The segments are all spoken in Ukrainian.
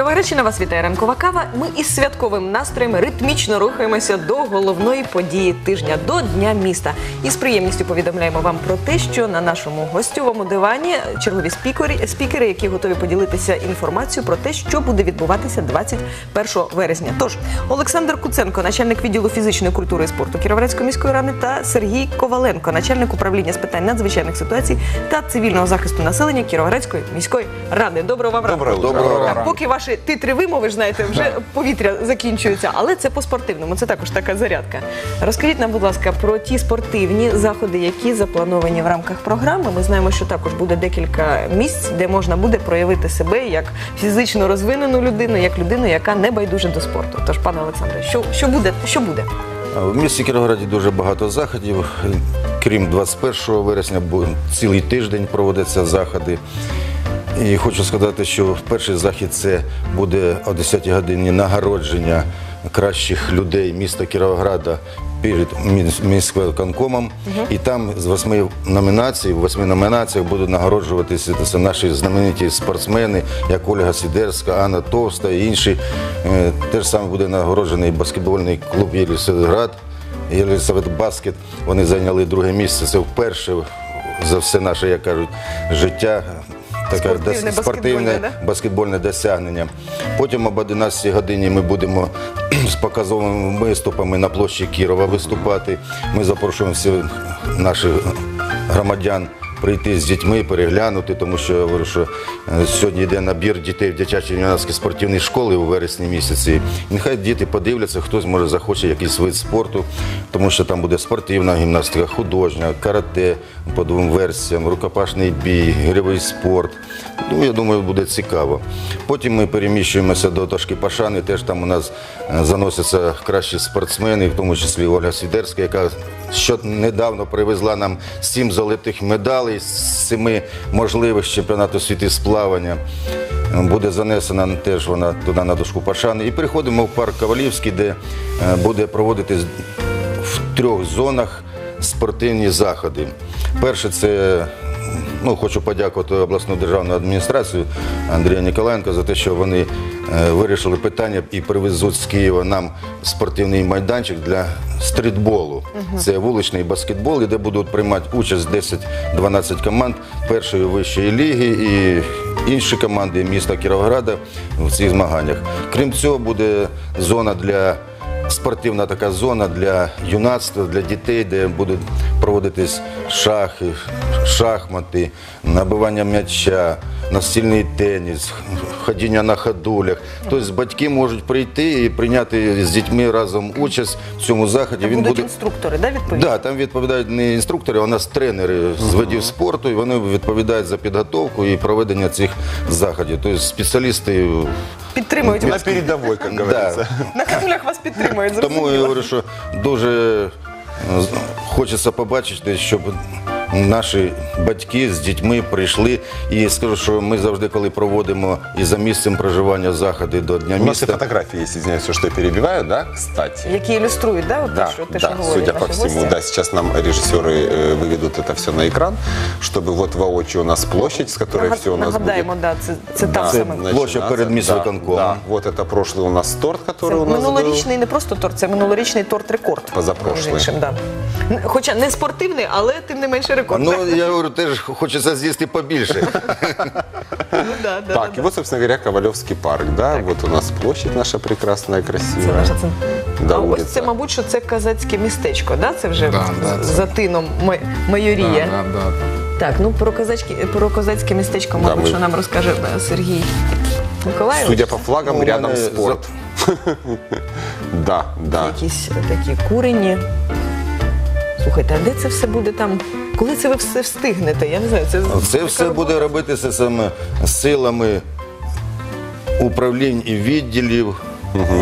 Кіровоградщина вас вітає ранкова кава. Ми із святковим настроєм ритмічно рухаємося до головної події тижня до Дня міста. І з приємністю повідомляємо вам про те, що на нашому гостьовому дивані чергові спікери, спікери, які готові поділитися інформацією про те, що буде відбуватися 21 вересня. Тож Олександр Куценко, начальник відділу фізичної культури і спорту Кіровоградської міської ради, та Сергій Коваленко, начальник управління з питань надзвичайних ситуацій та цивільного захисту населення Кіровоградської міської ради. Доброго вам ранку. Доброго ранку. поки ваші титри вимови, ж знаєте, вже повітря закінчується, але це по-спортивному, це також така зарядка. Розкажіть нам, будь ласка, про ті спортивні заходи, які заплановані в рамках програми. Ми знаємо, що також буде декілька місць, де можна буде проявити себе як фізично розвинену людину, як людину, яка не байдуже до спорту. Тож, пане Олександре, що, що буде? Що буде? В місті Кіровограді дуже багато заходів. Крім 21 вересня, цілий тиждень проводяться заходи. І хочу сказати, що перший захід це буде о 10 годині нагородження кращих людей міста Кіровограда перед міс- міськвиконкомом. І там з восьми номінацій, в восьми номінаціях будуть нагороджуватися це наші знамениті спортсмени, як Ольга Сідерська, Анна Товста і інші. Е, Теж саме буде нагороджений баскетбольний клуб Єлісаветград. Єлисавет Баскет. Вони зайняли друге місце. Це вперше за все наше, як кажуть, життя. Таке Спортивне, баскетбольне, спортивне да? баскетбольне досягнення. Потім об 11 годині ми будемо з показовими виступами на площі Кірова виступати. Ми запрошуємо всіх наших громадян прийти з дітьми, переглянути, тому що я говорю, що е, сьогодні йде набір дітей в дитячі юнацькі спортивні школи у вересні місяці. Нехай діти подивляться, хтось може захоче якийсь вид спорту, тому що там буде спортивна гімнастика, художня, карате по двом версіям, рукопашний бій, гирьовий спорт. Ну, я думаю, буде цікаво. Потім ми переміщуємося до Ташки Пашани. Теж там у нас е, заносяться кращі спортсмени, в тому числі Ольга Свідерська, яка що недавно привезла нам сім золотих медалей з семи можливих чемпіонату світу з плавання. Буде занесена теж вона туди на дошку Пашани. І переходимо в парк Ковалівський, де е, буде проводитись в трьох зонах спортивні заходи. Перше це ну, хочу подякувати обласну державну адміністрацію Андрія Ніколаєнка за те, що вони е, вирішили питання і привезуть з Києва нам спортивний майданчик для стрітболу. Це вуличний баскетбол, де будуть приймати участь 10-12 команд першої вищої ліги і інші команди міста Кіровограда в цих змаганнях. Крім цього, буде зона для спортивна така зона для юнацтва, для дітей, де будуть проводитись шахи, шахмати, набивання м'яча, настільний теніс, ходіння на ходулях. Тобто батьки можуть прийти і прийняти з дітьми разом участь в цьому заході. Там будуть інструктори, да, відповідно? Да, там відповідають не інструктори, а у нас тренери з видів спорту, і вони відповідають за підготовку і проведення цих заходів. Тобто спеціалісти Підтримують На вас. передовой, как говорится. На хвилях вас підтримують. Тому я говорю, що дуже е, хочеться побачити, щоб наші батьки з дітьми прийшли. І скажу, що ми завжди, коли проводимо і за місцем проживання заходи до Дня У нас и міста. фотографии есть, извиняюсь, что я перебиваю, да, кстати? Які ілюструють, да, от Да, те, що, те, да, що говорять судя по наші всему, гості? да, сейчас нам режиссеры э, выведут это все на экран, чтобы вот воочию у нас площадь, с которой Нагад- все у нас будет. Нагадаємо, да, це, це там Да, саме. начинаться. Площадь перед міськвиконкомом. Да, да, вот это прошлый у нас торт, Це который у нас был. минулорічний не просто торт, це минулорічний торт-рекорд. Позапрошлий. між іншим, да. Н- Хоча не спортивний, але тим не менше рекорд. Ну, я говорю, теж хочеться з'їсти побільше. Ну, да, да, Так, да, и вот, собственно говоря, Ковалевский парк, да, вот у нас площадь наша прекрасная, Це красивая. наша. Да, а ось це, мабуть, що це казацьке містечко, да? Це вже Да, да, це- за тином ма- майорія. Да, да, да. Так, ну про козацьке, про козацьке містечко, Да, мабуть, ми- що нам розкаже е, Сергій Миколаївич. Судя по флагам, Ну, рядом спорт. Да, да. Якісь такі курені. Слухайте, а де це все буде там? Коли це ви все встигнете? Я не знаю. Це, Це така все робота. буде робитися саме силами управлінь і відділів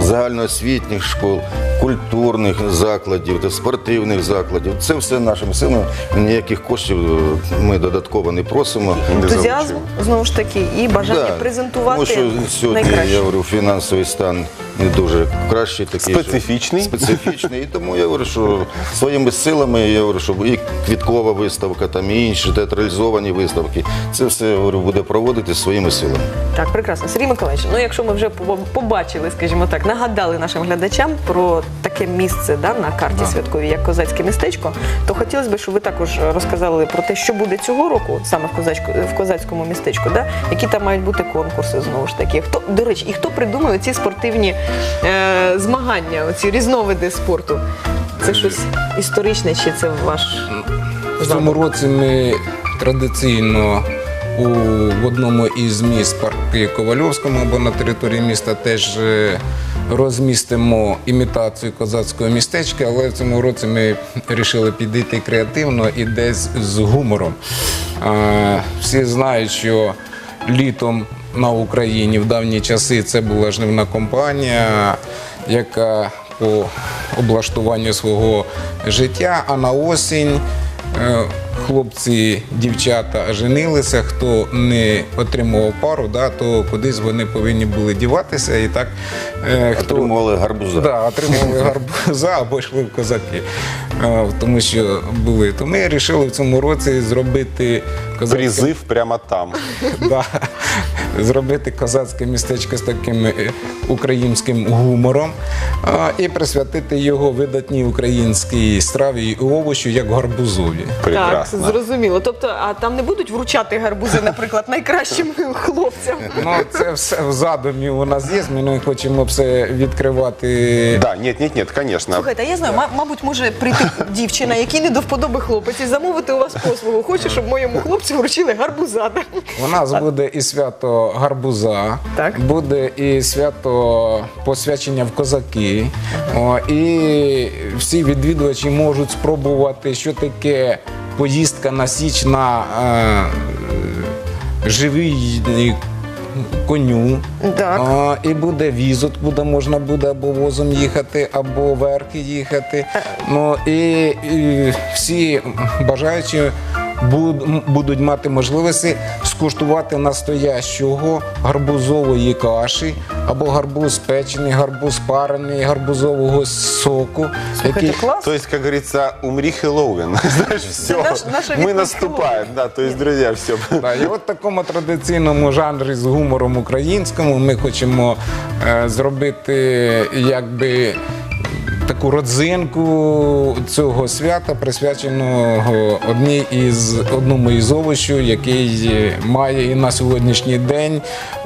загальноосвітніх школ, культурних закладів та спортивних закладів. Це все нашими силами. Ніяких коштів е, ми додатково не просимо. ентузіазм знову ж таки і бажання Да, презентувати Тому що сьогодні найкраще. я говорю, фінансовий стан не дуже кращий, такий що- Специфічний. специфічний. І тому я говорю, що своїми силами я говорю, що і квіткова виставка, там і інші театралізовані виставки. Це все я говорю, буде проводити своїми силами. Так, прекрасно. Сергій Миколаївич, ну якщо ми вже побачили, скажімо так, нагадали нашим глядачам про таке місце да, на карті святковій, як козацьке містечко, то хотілося б, щоб ви також розказали про те, що буде цього року саме в козацьку в козацькому містечку, да? які там мають бути конкурси знову ж таки. Хто до речі, і хто придумує ці спортивні е, змагання, оці різновиди спорту? Це щось історичне, чи це ваш В цьому році ми традиційно у, в одному із міст парки Ковальовському або на території міста теж е, розмістимо імітацію козацького містечка, але в цьому році ми вирішили підійти креативно і десь з гумором. Е, Всі знають, що літом на Україні в давні часи. Це була жнивна компанія, яка по облаштуванню свого життя, а на осінь е, хлопці, дівчата женилися. Хто не отримував пару, да, то кудись вони повинні були діватися. І так е, хто Отримували гарбуза. Да, отримували гарбуза або йшли в козаки, Е, тому що були. То ми вирішили в цьому році зробити козацьке Призыв прямо там. да, зробити козацьке містечко з таким е, українським гумором а, і присвятити його видатній українській страві і овочу, як гарбузові. Прекрасно. Так, зрозуміло. Тобто, а там не будуть вручати гарбузи, наприклад, найкращим хлопцям. Ну, це все в задумі у нас є. Ми не хочемо все відкривати. Да, нет, нет, нет, конечно. Слухайте, а я знаю, ма- мабуть, може прийти дівчина, якій не до вподоби хлопець, і замовити у вас послугу. Хочу, щоб моєму хлопцю вручили гарбуза. так? У нас буде і свято гарбуза, Так. буде і свято посвячення в козаки. О, і всі відвідувачі можуть спробувати, що таке поїздка на січ на е, живий коню. Так. А, і буде візок, куди можна буде або возом їхати, або верхи їхати. Ну і, і всі бажаючі будуть мати можливості скуштувати настоящого гарбузової каші, або гарбуз печений, гарбуз парений, гарбузового соку. Слухайте, клас. То есть, как говорится, умри Хэллоуин. Знаешь, все. наш- наша Мы відповідь наступаем. Да, то есть, друзья, все. Да, і от в такому традиційному жанрі з гумором українському ми хочемо е, зробити якби. Таку родзинку цього свята, присвяченого одній із одному із овочів, який е, має і на сьогоднішній день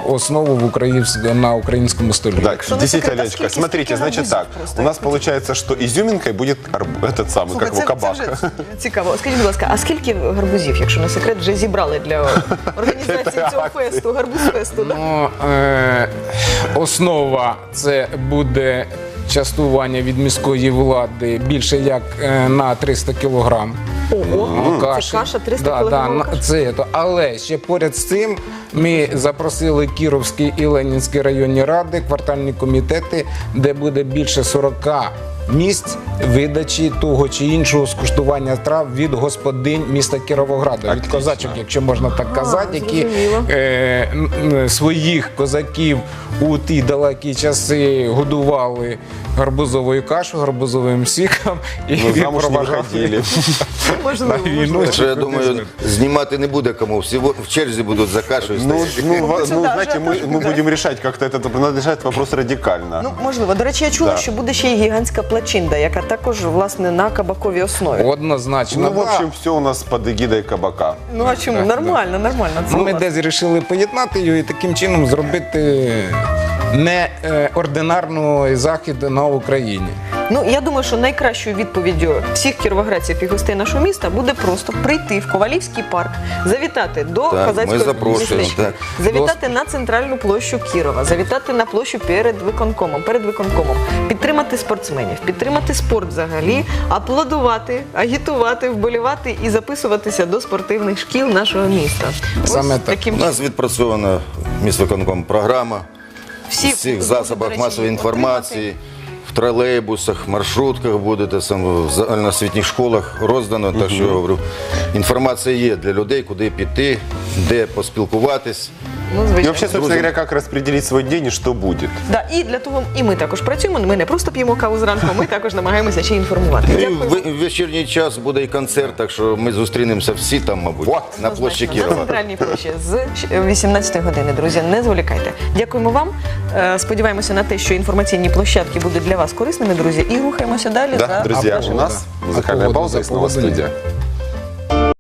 основу в українсь- на українському столі. Не действительно, Леночка, смотрите, значит так, просто? у нас получается, что изюминкой будет арб- этот самый, Слухай, как его, це, це вже цікаво. Скажіть, будь ласка, а скільки гарбузів, якщо не секрет, вже зібрали для організації цього фесту, гарбуз-фесту? Ну, е, основа це буде частування від міської влади більше як е, на 300 кілограм. Ого, це каша 300 да, да, каша? Це, то. Але ще поряд з цим ми запросили Кіровський і Ленінський районні ради, квартальні комітети, де буде більше 40 місць видачі того чи іншого скуштування трав від господинь міста Кіровограда, від козачок, якщо можна так казати, які е, своїх козаків у ті далекі часи годували гарбузовою кашу, гарбузовим сіком і Мы замуж не відпроважали выходили. Можливо, на війну. можливо. Так що я чи думаю, кудись. знімати не буде кому. Всі в в черзі будуть за кашею Ну, стояти. ну, во- ну, сюда знаете, же мы, тоже, мы да. будем решать как-то этот, надо решать вопрос радикально. Ну, можливо. До речі, я чула, Да. що буде ще й гігантська плачинда, яка також, власне, на кабаковій основі. Однозначно. Ну, в да. общем, все у нас под эгидой кабака. Ну, а чому? Нормально, нормально. Це Ну, ми класно. десь вирішили поєднати його і таким чином зробити неординарний захід на Україні. Ну, я думаю, що найкращою відповіддю всіх кіровоградців і гостей нашого міста буде просто прийти в Ковалівський парк, завітати до Так, ми запрошуємо, містечка, так. завітати на центральну площу Кірова, завітати на площу перед виконкомом, перед виконкомом, підтримати спортсменів, підтримати спорт взагалі, аплодувати, агітувати, вболівати і записуватися до спортивних шкіл нашого міста. Саме Ось так. таким У нас відпрацьована міськвиконком програма всі всіх засобах до речі, масової інформації, в тролейбусах, маршрутках будете сам в загальноосвітніх школах роздано. Так що я говорю, інформація є для людей, куди піти, де поспілкуватись Ну, И звичайно. вообще, собственно говоря, как распределить свой день и что будет. Да, і для того і ми також працюємо. Ми не просто п'ємо каву зранку, ми також намагаємося ще інформувати. Ну, і Дякую. в в вечірній час буде і концерт, так що ми зустрінемося всі там, мабуть, Вот. на площі Однозначно, На Кірова. центральній площі з 18 години, друзі. Не зволікайте. Дякуємо вам. Е, Сподіваємося на те, що інформаційні площадки будуть для вас корисними, друзі. І рухаємося далі. Да, за друзья, у нас музыкальная пауза за и снова студия.